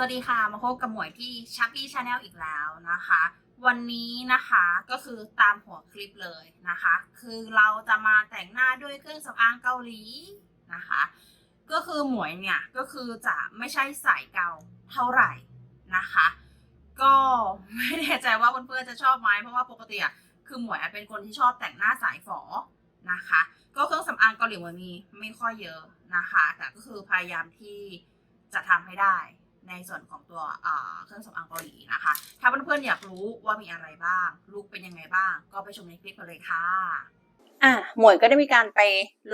วัสดีค่ะ มาพบกับหมวยที่ชักกี้ชาแนลอีกแล้วนะคะ วันนี้นะคะก็คือตามหัวคลิปเลยนะคะ คือเราจะมาแต่งหน้าด้วยเครื่องสำอางเกาหลีนะคะ ก็คือหมวยเนี่ยก็คือจะไม่ใช่สายเกาเท่าไหร่นะคะ ก็ไม่แน่ใจว่าเพื่อนๆจะชอบไหมเพราะว่าปกติอะคือหมวยเป็นคนที่ชอบแต่งหน้าสายฝอนะคะ ก็เครื่องสำอางเกาหลีหมวยมีไม่ค่อยเยอะนะคะ แต่ก็คือพยายามที่จะทำให้ได้ ในส่วนของตัวเครื่องสำอางเกาหลีนะคะ ถ้าเพื่อนๆอยากรู้ว่ามีอะไรบ้างลุกเป็นยังไงบ้าง ก็ไปชมในคลิปกันเลยค่ะอะหมวยก็ได้มีการไป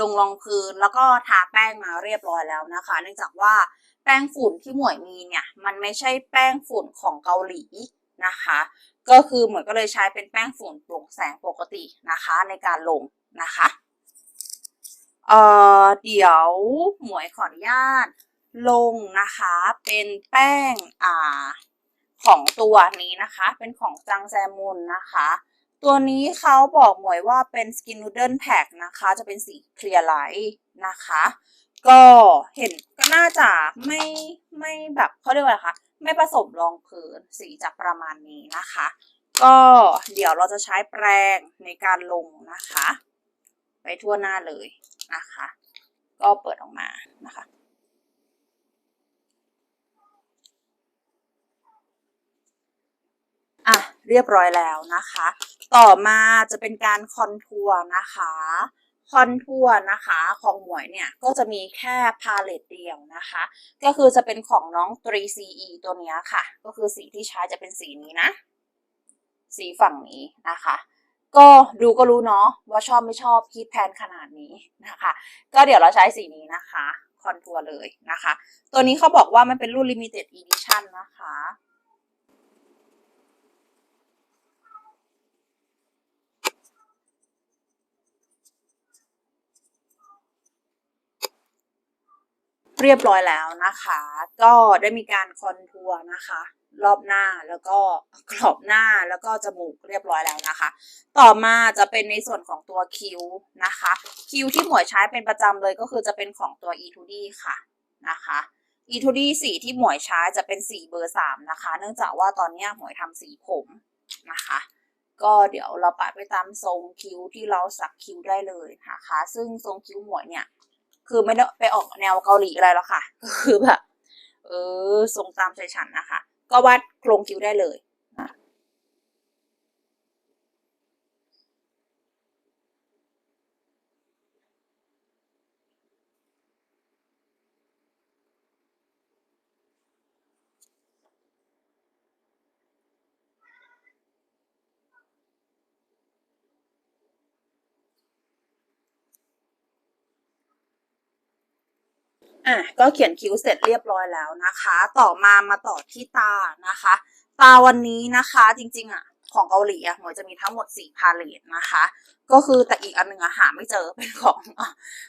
ลงรองพื้นแล้วก็ทาแป้งมาเรียบร้อยแล้วนะคะ เนื่องจากว่าแป้งฝุ่นที่หมวยมีเนี่ย มันไม่ใช่แป้งฝุ่นของเกาหลีนะคะ ก็คือหมวยก็เลยใช้เป็นแป้งฝุ่นโปร่งแสงปกตินะคะ ในการลงนะคะเอ่อเดี๋ยวหมวยขออนุญาต ลงนะคะ เป็นแป้งอ่าของตัวนี้นะคะ เป็นของจังแซมุนนะคะ ตัวนี้เขาบอกหมวยว่าเป็น Skin Noodle Pack นะคะ จะเป็นสีเคลียร์ไลท์นะคะ ก็เห็นก็น่าจะไม่ไม่แบบเขาเรียกว่าอะไรคะ ไม่ผสมรองพื้นสีจะประมาณนี้นะคะ ก็เดี๋ยวเราจะใช้แปรงในการลงนะคะ ไปทั่วหน้าเลยนะคะ ก็เปิดออกมานะคะ อะ เรียบร้อยแล้วนะคะ ต่อมาจะเป็นการคอนทัวร์นะคะคอนทัวร์นะคะของหมวยเนี่ยก็จะมีแค่พาเลตเดียวนะคะ ก็คือจะเป็นของน้อง 3CE ตัวนี้ค่ะ ก็คือสีที่ใช้จะเป็นสีนี้นะ สีฝั่งนี้นะคะ ก็ดูก็รู้เนาะว่าชอบไม่ชอบคิดแพนขนาดนี้นะคะ ก็เดี๋ยวเราใช้สีนี้นะคะคอนทัวร์เลยนะคะ ตัวนี้เขาบอกว่ามันเป็นรุ่น limited edition นะคะ เรียบร้อยแล้วนะคะ ก็ได้มีการคอนทัวร์นะคะ รอบหน้าแล้วก็กรอบหน้าแล้วก็จมูกเรียบร้อยแล้วนะคะ ต่อมาจะเป็นในส่วนของตัวคิ้วนะคะ คิ้วที่หมวยใช้เป็นประจำเลยก็คือจะเป็นของตัว e2d ค่ะนะคะ e2d สีที่หมวยใช้จะเป็นสีเบอร์สามนะคะ เนื่องจากว่าตอนนี้หมวยทำสีผมนะคะ ก็เดี๋ยวเราปะไปตามทรงคิ้วที่เราสักคิ้วได้เลยนะคะ ซึ่งทรงคิ้วหมวยเนี่ย คือไม่ได้ไปออกแนวเกาหลีอะไรหรอกค่ะ ก็คือแบบ เออทรงตามใจฉันนะคะ ก็วาดโครงคิ้วได้เลย อะก็เขียนคิ้วเสร็จเรียบร้อยแล้วนะคะ ต่อมามาต่อที่ตานะคะ ตาวันนี้นะคะจริงๆอะของเกาหลีอะหมวยจะมีทั้งหมดสี่พาเลตนะคะ ก็คือแต่อีกอันหนึ่งอะหาไม่เจอเป็นของ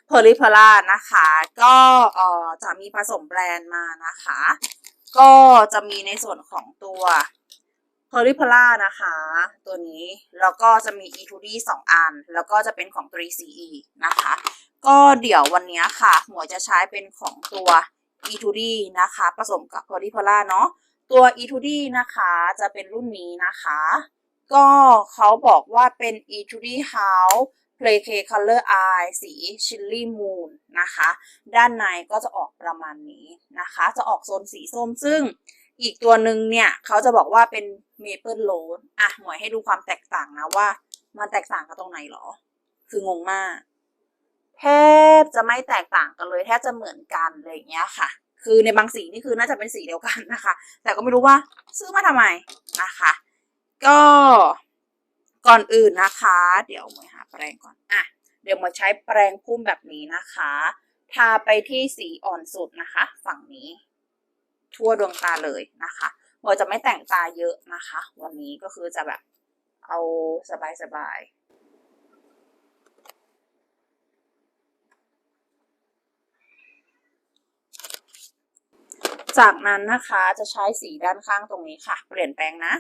เพอริพลานะคะ ก็เอ่อจะมีผสมแบรนด์มานะคะ ก็จะมีในส่วนของตัว เพอริพลานะคะ ตัวนี้ แล้วก็จะมี e2d สองอัน แล้วก็จะเป็นของ 3CE นะคะ ก็เดี๋ยววันนี้ค่ะ หมวยจะใช้เป็นของตัว e2d นะคะ ผสมกับ p o l y p o l a เนาะ ตัว e2d นะคะ จะเป็นรุ่นนี้นะคะ ก็เขาบอกว่าเป็น e2d House Play K Color Eye สี Chilly Moon นะคะ ด้านในก็จะออกประมาณนี้นะคะ จะออกโซนสีส้มซึ่งอีกตัวหนึ่งเนี่ย เขาจะบอกว่าเป็น Maple Rose อะหมวยให้ดูความแตกต่างนะว่า มันแตกต่างกันตรงไหนหรอ คืองงมาก แทบจะไม่แตกต่างกันเลย แทบจะเหมือนกันเลยอย่างเงี้ยค่ะ คือในบางสีนี่คือน่าจะเป็นสีเดียวกันนะคะ แต่ก็ไม่รู้ว่าซื้อมาทำไมนะคะ ก็ก่อนอื่นนะคะ เดี๋ยวหมวยหาแปรงก่อนอะเดี๋ยวมวยใช้แปรงพุ่มแบบนี้นะคะทาไปที่สีอ่อนสุดนะคะ ฝั่งนี้ ทั่วดวงตาเลยนะคะ หมวยจะไม่แต่งตาเยอะนะคะ วันนี้ก็คือจะแบบเอาสบายๆจากนั้นนะคะจะใช้สีด้านข้างตรงนี้ค่ะ เปลี่ยนแปลงนะ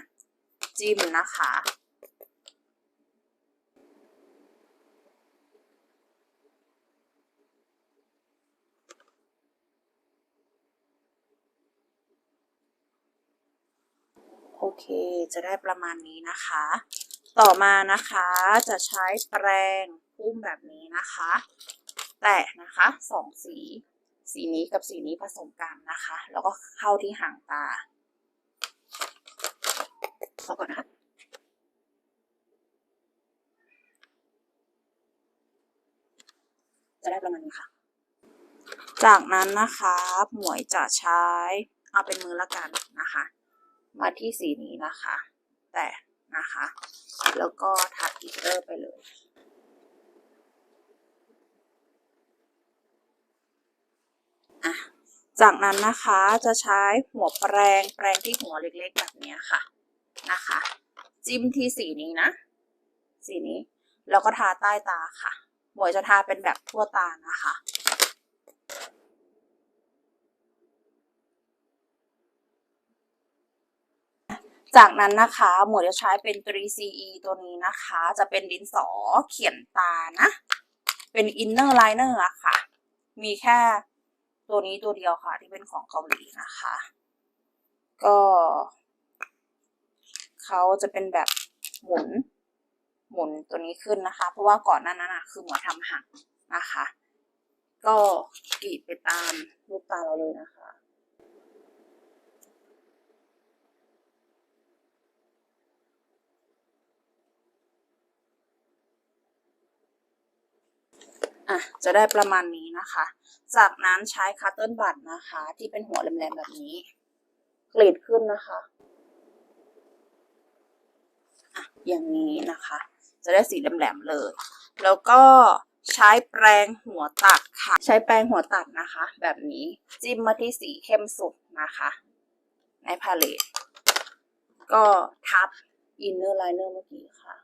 จิ้มนะคะ โอเค จะได้ประมาณนี้นะคะ ต่อมานะคะจะใช้แปรงพุ่มแบบนี้นะคะ แตะนะคะสองสี สีนี้กับสีนี้ผสมกันนะคะ แล้วก็เข้าที่หางตาขอก่อนนะคะจะได้ประมาณนี้ค่ะ จากนั้นนะคะ หมวยจะใช้เอาเป็นมือละกันนะคะ มาที่สีนี้นะคะ แต่นะคะ แล้วก็ทัดกลิเตอร์ไปเลยอะจากนั้นนะคะจะใช้หัวแปรงแปรงที่หัวเล็กๆแบบนี้ค่ะนะคะ จิ้มที่สีนี้นะ สีนี้ แล้วก็ทาใต้ตาค่ะหมวยจะทาเป็นแบบทั่วตานะคะ จากนั้นนะคะหมวยจะใช้เป็น 3CE ตัวนี้นะคะ จะเป็นดินสอเขียนตานะ เป็น inner liner อร์อะค่ะ มีแค่ตัวนี้ตัวเดียวค่ะ ที่เป็นของเกาหลีนะคะ ก็เขาจะเป็นแบบหมุนหมุนตัวนี้ขึ้นนะคะ เพราะว่าก่อนหน้านั้นอะคือหมอทำหักนะคะ ก็กรีดไปตามรูปตาเราเลยนะคะ อะจะได้ประมาณนี้นะคะ จากนั้นใช้คัตเติ้ลบัตนะคะ ที่เป็นหัวแหลมๆแบบนี้กรีดขึ้นนะคะอะอย่างนี้นะคะ จะได้สีแหลมๆเลย แล้วก็ใช้แปรงหัวตัดค่ะ ใช้แปรงหัวตัดนะคะ แบบนี้จิ้มมาที่สีเข้มสุดนะคะ ในพาเลตก็ทับอินเนอร์ไลเนอร์เมื่อกี้ค่ะ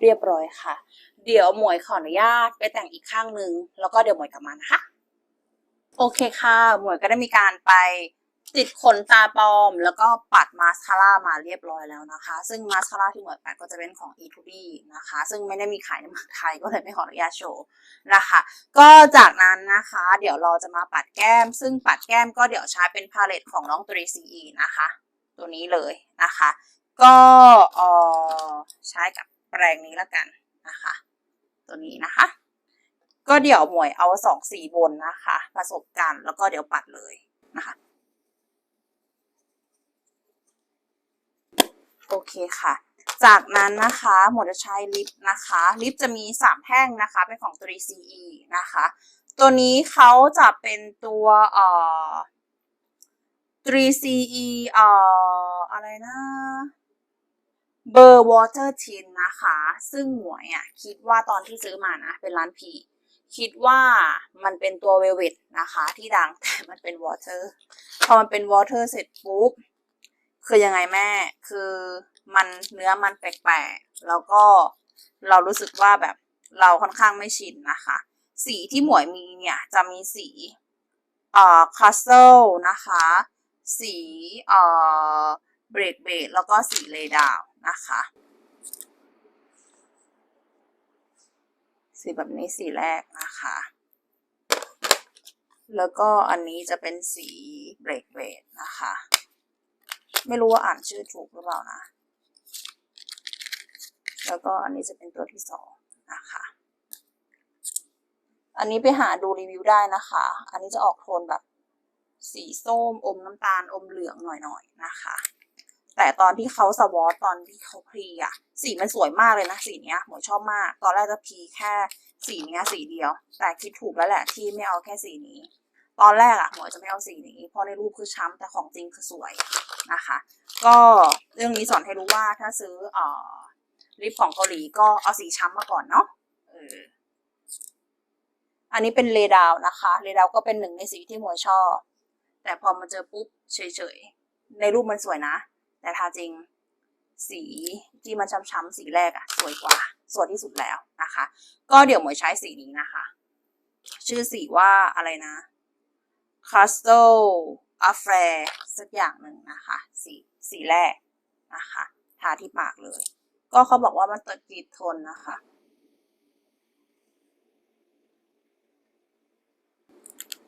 เรียบร้อยค่ะ เดี๋ยวหมวยขออนุญาตไปแต่งอีกข้างหนึ่งแล้วก็เดี๋ยวหมวยกลับมานะคะ โอเคค่ะ หมวยก็ได้มีการไปติดขนตาปลอม แล้วก็ปัดมาสคาร่ามาเรียบร้อยแล้วนะคะ ซึ่งมาสคาร่าที่หมวยปัดก็จะเป็นของ E2D นะคะ ซึ่งไม่ได้มีขายในเมืองไทยก็เลยไม่ขออนุญาตโชว์นะคะ ก็จากนั้นนะคะ เดี๋ยวเราจะมาปัดแก้ม ซึ่งปัดแก้มก็เดี๋ยวใช้เป็นพาเลตของน้อง 3CE นะคะ ตัวนี้เลยนะคะ ก็เออใช้กับ แปรงนี้แล้วกันนะคะ ตัวนี้นะคะ ก็เดี๋ยวหมวยเอาสองสีบนนะคะ ผสมกันแล้วก็เดี๋ยวปัดเลยนะคะ โอเคค่ะ จากนั้นนะคะหมวดจะใช้ลิปนะคะ ลิปจะมีสามแท่งนะคะ เป็นของ 3CE นะคะ ตัวนี้เขาจะเป็นตัวเอ่อ 3CE เอ่ออะไรนะ เบอร์วอเตอร์ทินนะคะ ซึ่งหมวยอะคิดว่าตอนที่ซื้อมานะ เป็นร้านพีคิดว่ามันเป็นตัวเวลเวตนะคะ ที่ดังแต่มันเป็นวอเตอร์พอมันเป็นวอเตอร์เสร็จปุ๊บ คือยังไงแม่คือมันเนื้อมันแปลกๆ แล้วก็เรารู้สึกว่าแบบเราค่อนข้างไม่ชินนะคะ สีที่หมวยมีเนี่ย จะมีสีเอ่อคัสเซิลนะคะ สีเอ่อเบรกเบดแล้วก็สีเลดาว นะคะสีแบบนี้สีแรกนะคะ แล้วก็อันนี้จะเป็นสีเบรกเบดนะคะ ไม่รู้ว่าอ่านชื่อถูกหรือเปล่านะ แล้วก็อันนี้จะเป็นตัวที่สองนะคะ อันนี้ไปหาดูรีวิวได้นะคะ อันนี้จะออกโทนแบบสีส้มอมน้ำตาลอมเหลืองหน่อยๆนะคะ แต่ตอนที่เขาสวอตตอนที่เขาพรีอะสีมันสวยมากเลยนะสีเนี้ยหมวยชอบมาก ตอนแรกจะพรีแค่สีเนี้ยสีเดียว แต่คิดถูกแล้วแหละที่ไม่เอาแค่สีนี้ ตอนแรกอะหมวยจะไม่เอาสีนี้ เพราะในรูปคือช้ำแต่ของจริงคือสวยนะคะ ก็เรื่องนี้สอนให้รู้ว่าถ้าซื้อเอ่อลิปของเกาหลีก็เอาสีช้ำมาก่อนเนาะเอออันนี้เป็นเลดาวนะคะ เลดาวก็เป็นหนึ่งในสีที่หมวยชอบ แต่พอมาเจอปุ๊บเฉยๆ ในรูปมันสวยนะ แต่ทาจริงสีที่มันช้ำๆสีแรกอะสวยกว่า สวยที่สุดแล้วนะคะ ก็เดี๋ยวหมวยใช้สีนี้นะคะ ชื่อสีว่าอะไรนะ Crystal Affair สักอย่างหนึ่งนะคะ สีสีแรกนะคะทาที่ปากเลย ก็เขาบอกว่ามันตัดกีดทนนะคะ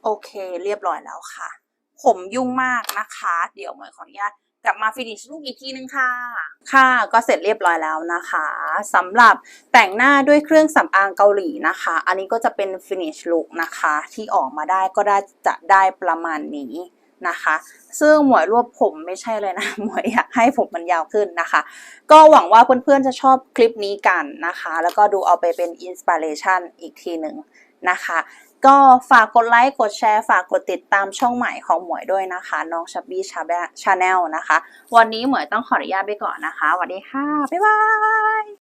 โโอเค เรียบร้อยแล้วค่ะ ผมยุ่งมากนะคะ เดี๋ยวหมวยขออนุญาต กลับมาฟินิชลูกอีกทีนึงค่ะ ค่ะก็เสร็จเรียบร้อยแล้วนะคะสำหรับแต่งหน้าด้วยเครื่องสำอางเกาหลีนะคะ อันนี้ก็จะเป็นฟินิชลุคนะคะที่ออกมาได้ก็ได้จะได้ประมาณนี้นะคะ ซึ่งหมวยรวบผมไม่ใช่เลยนะ หมวยอยากให้ผมมันยาวขึ้นนะคะ ก็หวังว่าเพื่อนๆจะชอบคลิปนี้กันนะคะ แล้วก็ดูเอาไปเป็นอินสปิเรชันอีกทีหนึ่งนะคะ ก็ฝากกดไลค์ กดแชร์ ฝากกดติดตามช่องใหม่ของหมวยด้วยนะคะ น้องชับบี้ชาแนลนะคะ วันนี้หมวยต้องขออนุญาตไปก่อนนะคะสวัสดีค่ะ บ๊ายบาย